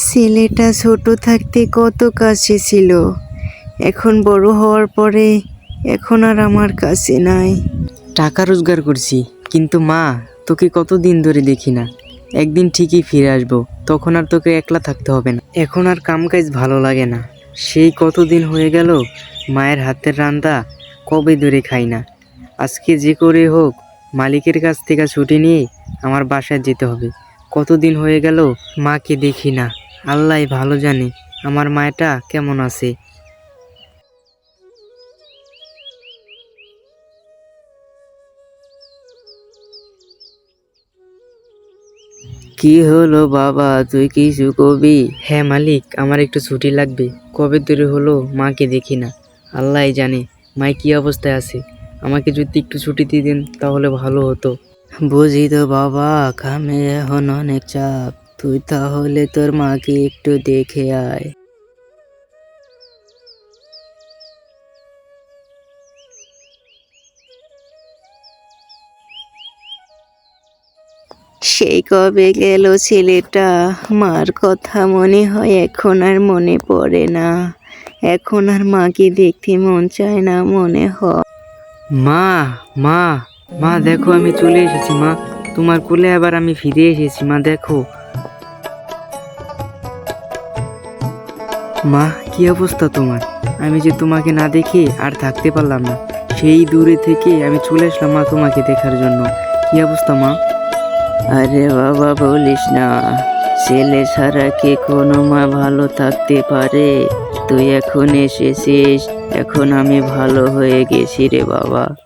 ছেলেটা ছোট থাকতে কত কাছে ছিল। এখন বড় হওয়ার পরে এখন আর আমার কাছে নাই। টাকা রোজগার করছি, কিন্তু মা, তোকে কতদিন ধরে দেখি না। একদিন ঠিকই ফিরে আসব, তখন আর তোকে একলা থাকতে হবে না। এখন আর কাম কাজ ভালো লাগে না। সেই কতদিন হয়ে গেল, মায়ের হাতের রান্না কবে ধরে খাই না। আজকে যে করে হোক, মালিকের কাছ থেকে ছুটি নিয়ে আমার বাসায় যেতে হবে। কতদিন হয়ে গেল মাকে দেখি না। আল্লাহ ভালো জানে আমার মায়েটা কেমন আছে। কি হলো বাবা তুই কিছু কবি? হ্যাঁ মালিক আমার একটু ছুটি লাগবে। কবে ধরে হলো মাকে দেখি না। আল্লাহ জানে মায় কি অবস্থায় আছে। আমাকে যদি একটু ছুটি দিয়ে দেন তাহলে ভালো হতো। বুঝি তো বাবা কামে এখন অনেক চাপ। তুই তাহলে তোর মাকে একটু দেখে আয়। সেই কবে গেল ছেলেটা? মার কথা মনে হয় এখন আর মনে পড়ে না। এখন আর মাকে দেখতে মন চায় না মনে হয়। মা মা মা, দেখো আমি চলে এসেছি, মা। তোমার কোলে আবার আমি ফিরে এসেছি, মা, দেখো। মা, কি অবস্থা তোমার? আমি যে তোমাকে না দেখে আর থাকতে পারলাম না। সেই দূরে থেকে আমি চলে আসলাম, মা, তোমাকে দেখার জন্য। কি অবস্থা, মা? আরে বাবা, বলিস না। ছেলে ছাড়া কে কোনো মা ভালো থাকতে পারে? তুই এখন এসেছিস, এখন আমি ভালো হয়ে গেছি রে বাবা।